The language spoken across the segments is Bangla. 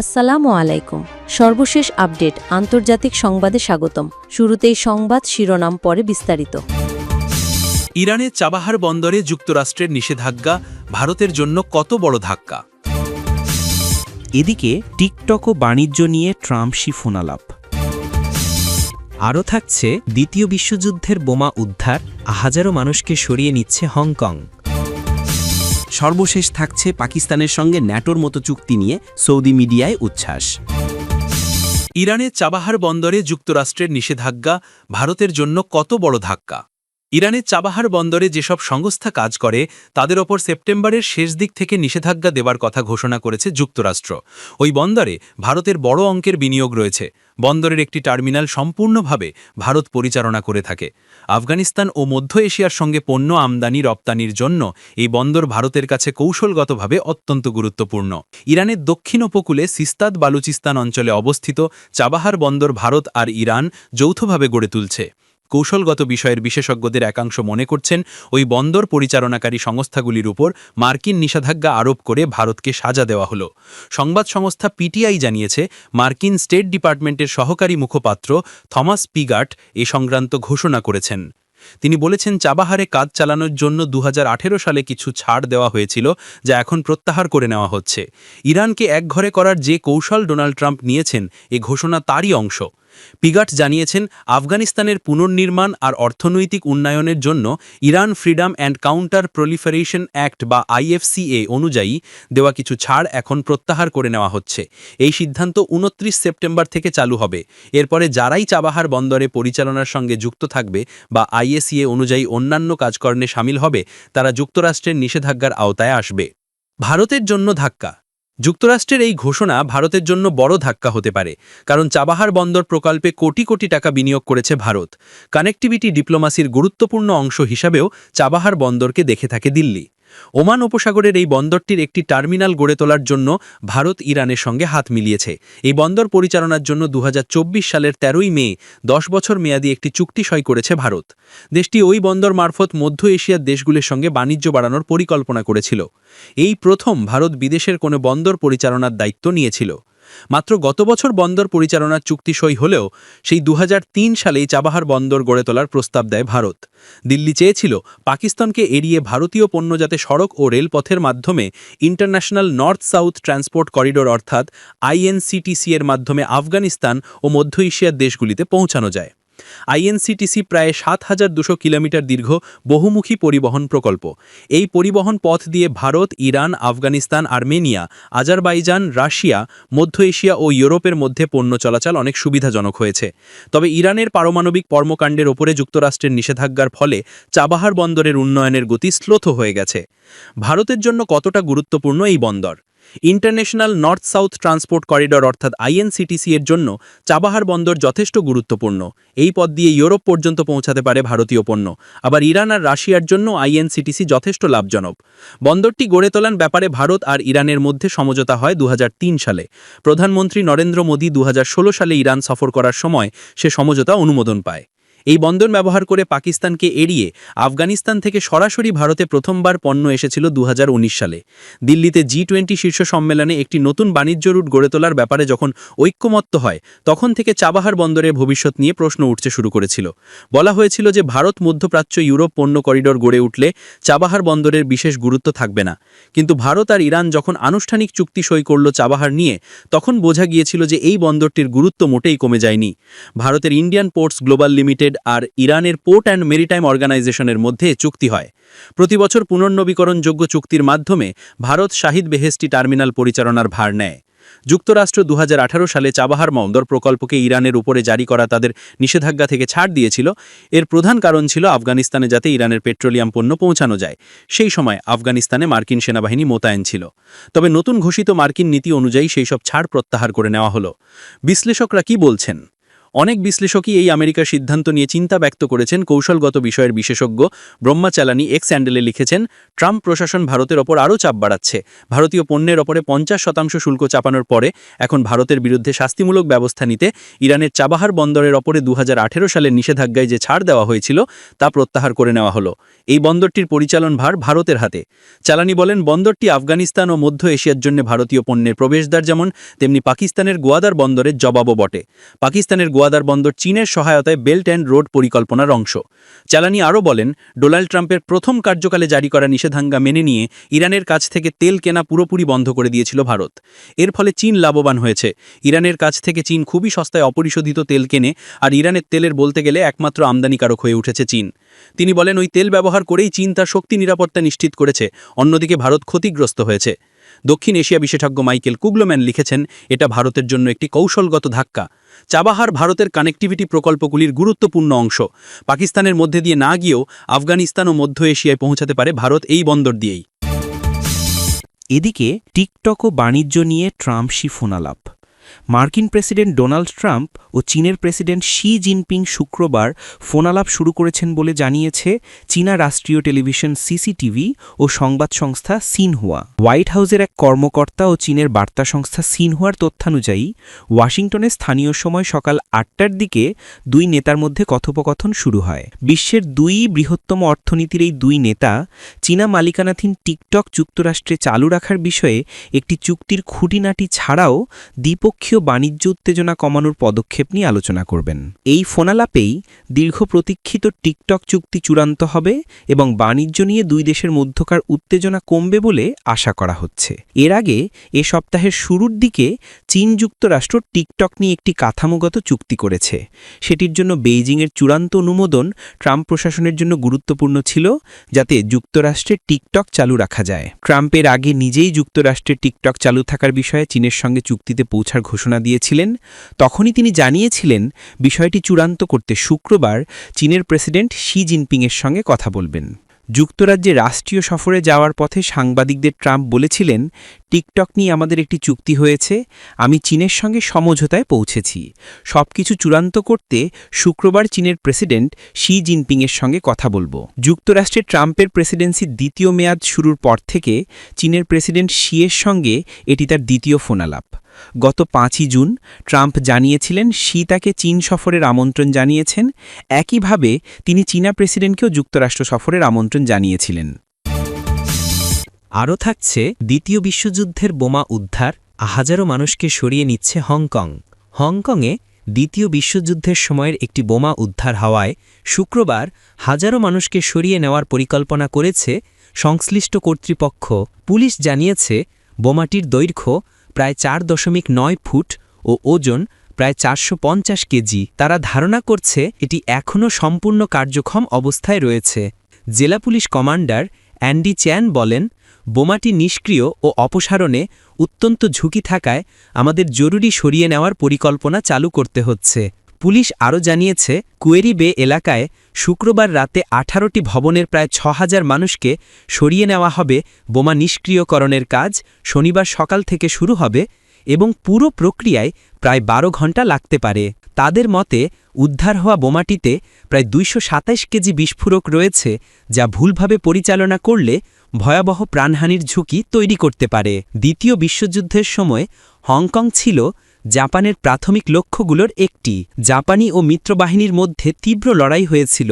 আসসালামু আলাইকুম। সর্বশেষ আপডেট, আন্তর্জাতিক সংবাদে স্বাগতম। শুরুতেই সংবাদ শিরোনাম, পরে বিস্তারিত। ইরানের চাবাহার বন্দরে যুক্তরাষ্ট্রের নিষেধাজ্ঞা, ভারতের জন্য কত বড় ধাক্কা? এদিকে, টিকটক ও বাণিজ্য নিয়ে ট্রাম্পসি ফোনালাপ আরও থাকছে, দ্বিতীয় বিশ্বযুদ্ধের বোমা উদ্ধার, হাজারো মানুষকে সরিয়ে নিচ্ছে হংকং। সর্বশেষ থাকছে পাকিস্তানের সঙ্গে ন্যাটোর মতো চুক্তি নিয়ে সৌদি মিডিয়ায় উচ্ছ্বাস। ইরানের চাবাহার বন্দরে যুক্তরাষ্ট্রের নিষেধাজ্ঞা, ভারতের জন্য কত বড় ধাক্কা? ইরানের চাবাহার বন্দরে যেসব সংস্থা কাজ করে, তাদের ওপর সেপ্টেম্বরের শেষ দিক থেকে নিষেধাজ্ঞা দেবার কথা ঘোষণা করেছে যুক্তরাষ্ট্র। ওই বন্দরে ভারতের বড় অঙ্কের বিনিয়োগ রয়েছে। বন্দরের একটি টার্মিনাল সম্পূর্ণভাবে ভারত পরিচালনা করে থাকে। আফগানিস্তান ও মধ্য এশিয়ার সঙ্গে পণ্য আমদানি রপ্তানির জন্য এই বন্দর ভারতের কাছে কৌশলগতভাবে অত্যন্ত গুরুত্বপূর্ণ। ইরানের দক্ষিণ উপকূলে সিস্তাদ বালুচিস্তান অঞ্চলে অবস্থিত চাবাহার বন্দর ভারত আর ইরান যৌথভাবে গড়ে তুলছে। কৌশলগত বিষয়ের বিশেষজ্ঞদের একাংশ মনে করছেন, ওই বন্দর পরিচালনাকারী সংস্থাগুলির উপর মার্কিন নিষেধাজ্ঞা আরোপ করে ভারতকে সাজা দেওয়া হলো। সংবাদ সংস্থা পিটিআই জানিয়েছে, মার্কিন স্টেট ডিপার্টমেন্টের সহকারী মুখপাত্র থমাস পিগার্ট এ সংক্রান্ত ঘোষণা করেছেন। তিনি বলেছেন, চাবাহারে কাজ চালানোর জন্য দু হাজার আঠেরো সালে কিছু ছাড় দেওয়া হয়েছিল, যা এখন প্রত্যাহার করে নেওয়া হচ্ছে। ইরানকে একঘরে করার যে কৌশল ডোনাল্ড ট্রাম্প নিয়েছেন, এ ঘোষণা তারই অংশ। পিগাট জানিয়েছেন, আফগানিস্তানের পুনর্নির্মাণ আর অর্থনৈতিক উন্নয়নের জন্য Iran freedom and counter proliferation act বা আইএফসিএ অনুযায়ী দেওয়া কিছু ছাড় এখন প্রত্যাহার করে নেওয়া হচ্ছে। এই সিদ্ধান্ত উনত্রিশ সেপ্টেম্বর থেকে চালু হবে। এরপরে যারাই চাবাহার বন্দরে পরিচালনার সঙ্গে যুক্ত থাকবে বা আইএসিএ অনুযায়ী অন্যান্য কাজকর্মে সামিল হবে, তারা যুক্তরাষ্ট্রের নিষেধাজ্ঞার আওতায় আসবে। ভারতের জন্য ধাক্কা। যুক্তরাষ্ট্রের এই ঘোষণা ভারতের জন্য বড় ধাক্কা হতে পারে, কারণ চাবাহার বন্দর প্রকল্পে কোটি কোটি টাকা বিনিয়োগ করেছে ভারত। কানেক্টিভিটি ডিপ্লোমাসির গুরুত্বপূর্ণ অংশ হিসাবেও চাবাহার বন্দরকে দেখে থাকে দিল্লি। ওমান উপসাগরের এই বন্দরটির একটি টার্মিনাল গড়ে তোলার জন্য ভারত ইরানের সঙ্গে হাত মিলিয়েছে। এই বন্দর পরিচালনার জন্য দুহাজার চব্বিশ সালের তেরোই মে দশ বছর মেয়াদী একটি চুক্তি সই করেছে ভারত। দেশটি ওই বন্দর মারফত মধ্য এশিয়ার দেশগুলির সঙ্গে বাণিজ্য বাড়ানোর পরিকল্পনা করেছিল। এই প্রথম ভারত বিদেশের কোনো বন্দর পরিচালনার দায়িত্ব নিয়েছিল। মাত্র গত বছর বন্দর পরিচালনার চুক্তি সই হলেও সেই দুহাজার তিন সালেই চাবাহার বন্দর গড়ে তোলার প্রস্তাব দেয় ভারত। দিল্লি চেয়েছিল পাকিস্তানকে এড়িয়ে ভারতীয় পণ্য যাতে সড়ক ও রেলপথের মাধ্যমে international north south transport corridor অর্থাৎ I N C T C এর মাধ্যমে আফগানিস্তান ও মধ্য এশিয়ার দেশগুলিতে পৌঁছানো যায়। আইএনসিটিসি প্রায় সাত হাজার দুশো কিলোমিটার দীর্ঘ বহুমুখী পরিবহন প্রকল্প। এই পরিবহন পথ দিয়ে Bharat, Iran, Afghanistan, Armenia, Azerbaijan, Russia, মধ্য এশিয়া ও ইউরোপের মধ্যে পণ্য চলাচল অনেক সুবিধাজনক হয়েছে। তবে ইরানের পারমাণবিক কর্মকাণ্ডের ওপরে যুক্তরাষ্ট্রের নিষেধাজ্ঞার ফলে চাবাহার বন্দরের উন্নয়নের গতি স্লোথ হয়ে গেছে। ভারতের জন্য কতটা গুরুত্বপূর্ণ এই বন্দর? International north south transport corridor অর্থাৎ I N C T C এর জন্য চাবাহার বন্দর যথেষ্ট গুরুত্বপূর্ণ। এই পথ দিয়ে ইউরোপ পর্যন্ত পৌঁছাতে পারে ভারতীয় পণ্য। আবার ইরান আর রাশিয়ার জন্য আইএনসিটিসি যথেষ্ট লাভজনক। বন্দরটি গড়ে তোলার ব্যাপারে ভারত আর ইরানের মধ্যে সমঝোতা হয় দু হাজার তিন সালে। প্রধানমন্ত্রী নরেন্দ্র মোদী দু হাজার ষোলো সালে ইরান সফর করার সময় সে সমঝোতা অনুমোদন পায়। এই বন্দর ব্যবহার করে পাকিস্তানকে এড়িয়ে আফগানিস্তান থেকে সরাসরি ভারতে প্রথমবার পণ্য এসেছিল দু হাজার উনিশ সালে। দিল্লিতে জি টোয়েন্টি শীর্ষ সম্মেলনে একটি নতুন বাণিজ্য রুট গড়ে তোলার ব্যাপারে যখন ঐক্যমত্য হয়, তখন থেকে চাবাহার বন্দরের ভবিষ্যৎ নিয়ে প্রশ্ন উঠতে শুরু করেছিল। বলা হয়েছিল যে ভারত মধ্যপ্রাচ্য ইউরোপ পণ্য করিডোর গড়ে উঠলে চাবাহার বন্দরের বিশেষ গুরুত্ব থাকবে না। কিন্তু ভারত আর ইরান যখন আনুষ্ঠানিক চুক্তি সই করল চাবাহার নিয়ে, তখন বোঝা গিয়েছিল যে এই বন্দরটির গুরুত্ব মোটেই কমে যায়নি। ভারতের ইন্ডিয়ান পোর্টস গ্লোবাল লিমিটেড আর ইরানের পোর্ট অ্যান্ড মেরিটাইম অর্গানাইজেশনের মধ্যে চুক্তি হয়। প্রতি বছর পুনর্নবীকরণযোগ্য চুক্তির মাধ্যমে ভারত শাহিদ বেহেস্টি টার্মিনাল পরিচালনার ভার নেয়। যুক্তরাষ্ট্র দু হাজার আঠারো সালে চাবাহার মন্দর প্রকল্পকে ইরানের উপরে জারি করা তাদের নিষেধাজ্ঞা থেকে ছাড় দিয়েছিল। এর প্রধান কারণ ছিল আফগানিস্তানে যাতে ইরানের পেট্রোলিয়াম পণ্য পৌঁছানো যায়। সেই সময় আফগানিস্তানে মার্কিন সেনাবাহিনী মোতায়েন ছিল। তবে নতুন ঘোষিত মার্কিন নীতি অনুযায়ী সেই সব ছাড় প্রত্যাহার করে নেওয়া হলো। বিশ্লেষকরা কি বলছেন? অনেক বিশ্লেষকই এই আমেরিকার সিদ্ধান্ত নিয়ে চিন্তা ব্যক্ত করেছেন। কৌশলগত বিষয়ের বিশেষজ্ঞ ব্রহ্মা চালানি এক্স স্যান্ডেলে লিখেছেন, ট্রাম্প প্রশাসন ভারতের ওপর আরও চাপ বাড়াচ্ছে। ভারতীয় পণ্যের ওপরে পঞ্চাশ শতাংশ শুল্ক চাপানোর পরে এখন ভারতের বিরুদ্ধে শাস্তিমূলক ব্যবস্থা নিতে ইরানের চাবাহার বন্দরের ওপরে দু সালের নিষেধাজ্ঞায় যে ছাড় দেওয়া হয়েছিল, তা প্রত্যাহার করে নেওয়া হলো। এই বন্দরটির পরিচালন ভার ভারতের হাতে। চালানি বলেন, বন্দরটি আফগানিস্তান ও মধ্য এশিয়ার জন্য ভারতীয় পণ্যের প্রবেশদ্বার যেমন, তেমনি পাকিস্তানের গোয়াদার বন্দরের জবাবও বটে। পাকিস্তানের গোয়াদার বন্দর চীনের সহায়তায় বেল্ট অ্যান্ড রোড পরিকল্পনার অংশ। চালানি আরও বলেন, ডোনাল্ড ট্রাম্পের প্রথম কার্যকালে জারি করা নিষেধাজ্ঞা মেনে নিয়ে ইরানের কাছ থেকে তেল কেনা পুরোপুরি বন্ধ করে দিয়েছিল ভারত। এর ফলে চীন লাভবান হয়েছে। ইরানের কাছ থেকে চীন খুবই সস্তায় অপরিশোধিত তেল কেনে আর ইরানের তেলের বলতে গেলে একমাত্র আমদানিকারক হয়ে উঠেছে চীন। তিনি বলেন, ওই তেল ব্যবহার করেই চীন তার শক্তি নিরাপত্তা নিশ্চিত করেছে, অন্যদিকে ভারত ক্ষতিগ্রস্ত হয়েছে। দক্ষিণ এশিয়া বিশেষজ্ঞ মাইকেল কুগলোম্যান লিখেছেন, এটা ভারতের জন্য একটি কৌশলগত ধাক্কা। চাবাহার ভারতের কানেক্টিভিটি প্রকল্পগুলির গুরুত্বপূর্ণ অংশ। পাকিস্তানের মধ্যে দিয়ে না গিয়েও আফগানিস্তান ও মধ্য এশিয়ায় পৌঁছাতে পারে ভারত এই বন্দর দিয়েই। এদিকে টিকটক ও বাণিজ্য নিয়ে ট্রাম্প শি ফোনালাপ মার্কিন প্রেসিডেন্ট ডোনাল্ড ট্রাম্প ও চীনের প্রেসিডেন্ট শি জিনপিং শুক্রবার ফোনালাপ শুরু করেছেন বলে জানিয়েছে চীনা রাষ্ট্রীয় টেলিভিশন সিসিটিভি ও সংবাদ সংস্থা সিনহুয়া। হোয়াইট হাউসের এক কর্মকর্তা ও চীনের বার্তা সংস্থা সিনহুয়ার তথ্যানুযায়ী, ওয়াশিংটনে স্থানীয় সময় সকাল আটটার দিকে দুই নেতার মধ্যে কথোপকথন শুরু হয়। বিশ্বের দুই বৃহত্তম অর্থনীতির এই দুই নেতা চীনা মালিকানাধীন টিকটক যুক্তরাষ্ট্রে চালু রাখার বিষয়ে একটি চুক্তির খুঁটিনাটি ছাড়াও দ্বিপক্ষীয় বাণিজ্য উত্তেজনা কমানোর পদক্ষেপ নিয়ে আলোচনা করবেন। এই ফোনালাপেই দীর্ঘ প্রতীক্ষিত টিকটক চুক্তি চূড়ান্ত হবে এবং বাণিজ্য নিয়ে দুই দেশের মধ্যকার উত্তেজনা কমবে বলে আশা করা হচ্ছে। এর আগে এ সপ্তাহের শুরুর দিকে চীন যুক্তরাষ্ট্র টিকটক নিয়ে একটি কাঠামোগত চুক্তি করেছে। সেটির জন্য বেইজিংয়ের চূড়ান্ত অনুমোদন ট্রাম্প প্রশাসনের জন্য গুরুত্বপূর্ণ ছিল, যাতে যুক্তরাষ্ট্রে টিকটক চালু রাখা যায়। ট্রাম্পের আগে নিজেই যুক্তরাষ্ট্রে টিকটক চালু থাকার বিষয়ে চীনের সঙ্গে চুক্তিতে পৌঁছার ঘোষণা দিয়েছিলেন। তখনই তিনি জানিয়েছিলেন, বিষয়টি চূড়ান্ত করতে শুক্রবার চীনের প্রেসিডেন্ট শি জিনপিংয়ের সঙ্গে কথা বলবেন। যুক্তরাজ্যে রাষ্ট্রীয় সফরে যাওয়ার পথে সাংবাদিকদের ট্রাম্প বলেছিলেন, টিকটক নিয়ে আমাদের একটি চুক্তি হয়েছে, আমি চীনের সঙ্গে সমঝোতায় পৌঁছেছি। সবকিছু চূড়ান্ত করতে শুক্রবার চীনের প্রেসিডেন্ট শি জিনপিংয়ের সঙ্গে কথা বলব। যুক্তরাষ্ট্রে ট্রাম্পের প্রেসিডেন্সির দ্বিতীয় মেয়াদ শুরুর পর থেকে চীনের প্রেসিডেন্ট শিয়ের সঙ্গে এটি তার দ্বিতীয় ফোনালাপ। গত পাঁচই জুন ট্রাম্প জানিয়েছিলেন, শি তাকে চীন সফরের আমন্ত্রণ জানিয়েছেন। একইভাবে তিনি চীনা প্রেসিডেন্টকেও যুক্তরাষ্ট্র সফরের আমন্ত্রণ জানিয়েছিলেন। আরও থাকছে, দ্বিতীয় বিশ্বযুদ্ধের বোমা উদ্ধার হাজারো মানুষকে সরিয়ে নিচ্ছে হংকং। হংকংয়ে দ্বিতীয় বিশ্বযুদ্ধের সময়ের একটি বোমা উদ্ধার হওয়ায় শুক্রবার হাজারো মানুষকে সরিয়ে নেওয়ার পরিকল্পনা করেছে সংশ্লিষ্ট কর্তৃপক্ষ। পুলিশ জানিয়েছে, বোমাটির দৈর্ঘ্য প্রায় চার দশমিক নয় ফুট ও ওজন প্রায় চারশো পঞ্চাশ কেজি। তারা ধারণা করছে এটি এখনও সম্পূর্ণ কার্যক্ষম অবস্থায় রয়েছে। জেলা পুলিশ কমান্ডার অ্যান্ডি চ্যান বলেন, বোমাটি নিষ্ক্রিয় ও অপসারণে অত্যন্ত ঝুঁকি থাকায় আমাদের জরুরি সরিয়ে নেওয়ার পরিকল্পনা চালু করতে হচ্ছে। পুলিশ আরও জানিয়েছে, কুয়েরি বে এলাকায় শুক্রবার রাতে আঠারোটি ভবনের প্রায় ছ হাজার মানুষকে সরিয়ে নেওয়া হবে বোমা নিষ্ক্রিয়করণের কাজ শনিবার সকাল থেকে শুরু হবে এবং পুরো প্রক্রিয়ায় প্রায় বারো ঘণ্টা লাগতে পারে। তাদের মতে, উদ্ধার হওয়া বোমাটিতে প্রায় দুইশো সাতাশ কেজি বিস্ফোরক রয়েছে, যা ভুলভাবে পরিচালনা করলে ভয়াবহ প্রাণহানির ঝুঁকি তৈরি করতে পারে। দ্বিতীয় বিশ্বযুদ্ধের সময় হংকং ছিল জাপানের প্রাথমিক লক্ষ্যগুলোর একটি। জাপানি ও মিত্রবাহিনীর মধ্যে তীব্র লড়াই হয়েছিল,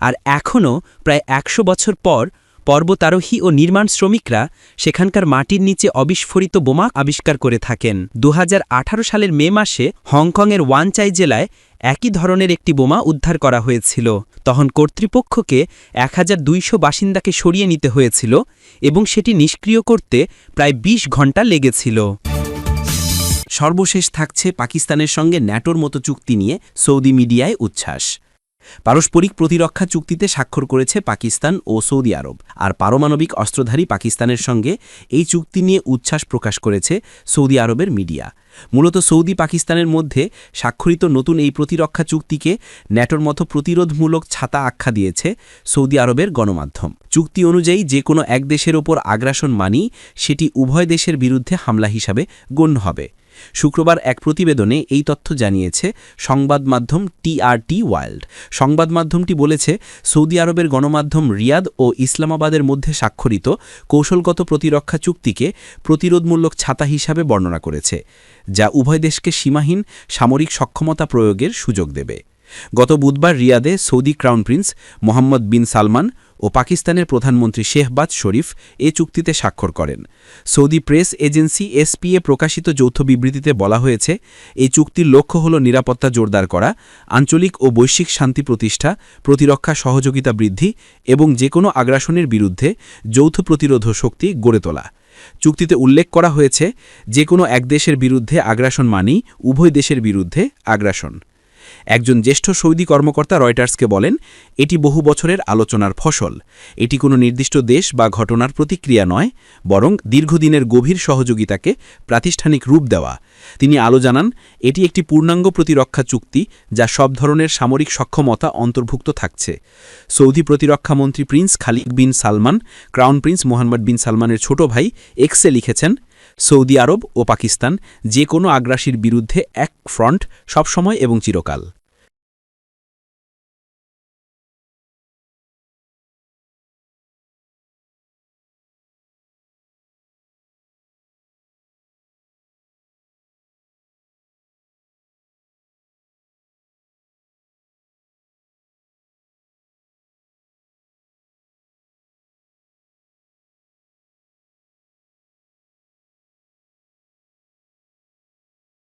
আর এখনও প্রায় একশো বছর পর পর্বতারোহী ও নির্মাণ শ্রমিকরা সেখানকার মাটির নিচে অবিস্ফোরিত বোমা আবিষ্কার করে থাকেন। দু হাজার আঠারো সালের মে মাসে হংকংয়ের ওয়ানচাই জেলায় একই ধরনের একটি বোমা উদ্ধার করা হয়েছিল। তখন কর্তৃপক্ষকে এক হাজার দুইশো বাসিন্দাকে সরিয়ে নিতে হয়েছিল এবং সেটি নিষ্ক্রিয় করতে প্রায় ২০ ঘণ্টা লেগেছিল। সর্বশেষ থাকছে পাকিস্তানের সঙ্গে ন্যাটোর মতো চুক্তি নিয়ে সৌদি মিডিয়ায় উচ্ছ্বাস। পারস্পরিক প্রতিরক্ষা চুক্তিতে স্বাক্ষর করেছে পাকিস্তান ও সৌদি আরব, আর পারমাণবিক অস্ত্রধারী পাকিস্তানের সঙ্গে এই চুক্তি নিয়ে উচ্ছ্বাস প্রকাশ করেছে সৌদি আরবের মিডিয়া। মূলত সৌদি পাকিস্তানের মধ্যে স্বাক্ষরিত নতুন এই প্রতিরক্ষা চুক্তিকে ন্যাটোর মতো প্রতিরোধমূলক ছাতা আখ্যা দিয়েছে সৌদি আরবের গণমাধ্যম। চুক্তি অনুযায়ী যে কোনো এক দেশের ওপর আগ্রাসন মানি সেটি উভয় দেশের বিরুদ্ধে হামলা হিসাবে গণ্য হবে। শুক্রবার এক প্রতিবেদনে এই তথ্য জানিয়েছে সংবাদ মাধ্যম টিআরটি ওয়াইল্ড সংবাদ মাধ্যমটি বলেছে, সৌদি আরবের গণমাধ্যম রিয়াদ ও ইসলামাবাদের মধ্যে স্বাক্ষরিত কৌশলগত প্রতিরক্ষা চুক্তিকে প্রতিরোধমূলক ছাতা হিসাবে বর্ণনা করেছে, যা উভয় দেশকে সীমাহীন সামরিক সক্ষমতা প্রয়োগের সুযোগ দেবে। গত বুধবার রিয়াদে Saudi crown prince Mohammed bin Salman ও পাকিস্তানের প্রধানমন্ত্রী শেহবাজ শরীফ এ চুক্তিতে স্বাক্ষর করেন। সৌদি প্রেস এজেন্সি এসপিএ প্রকাশিত যৌথ বিবৃতিতে বলা হয়েছে, এই চুক্তির লক্ষ্য হল নিরাপত্তা জোরদার করা, আঞ্চলিক ও বৈশ্বিক শান্তি প্রতিষ্ঠা, প্রতিরক্ষা সহযোগিতা বৃদ্ধি এবং যে কোনো আগ্রাসনের বিরুদ্ধে যৌথ প্রতিরোধ শক্তি গড়ে তোলা। চুক্তিতে উল্লেখ করা হয়েছে যে কোনো এক দেশের বিরুদ্ধে আগ্রাসন মানেই উভয় দেশের বিরুদ্ধে আগ্রাসন। একজন জ্যেষ্ঠ সৌদি কর্মকর্তা রয়টার্সকে বলেন, এটি বহু বছরের আলোচনার ফসল। এটি কোনো নির্দিষ্ট দেশ বা ঘটনার প্রতিক্রিয়া নয়, বরং দীর্ঘদিনের গভীর সহযোগিতাকে প্রাতিষ্ঠানিক রূপ দেওয়া। তিনি আলো জানান, এটি একটি পূর্ণাঙ্গ প্রতিরক্ষা চুক্তি যা সব ধরনের সামরিক সক্ষমতা অন্তর্ভুক্ত থাকছে। সৌদি প্রতিরক্ষামন্ত্রী prince Khalid bin Salman, crown prince Mohammed bin সালমানের ছোট ভাই এক্সে লিখেছেন সৌদি আরব ও পাকিস্তান যে কোনো আগ্রাসীর বিরুদ্ধে এক ফ্রন্ট সবসময় এবং চিরকাল।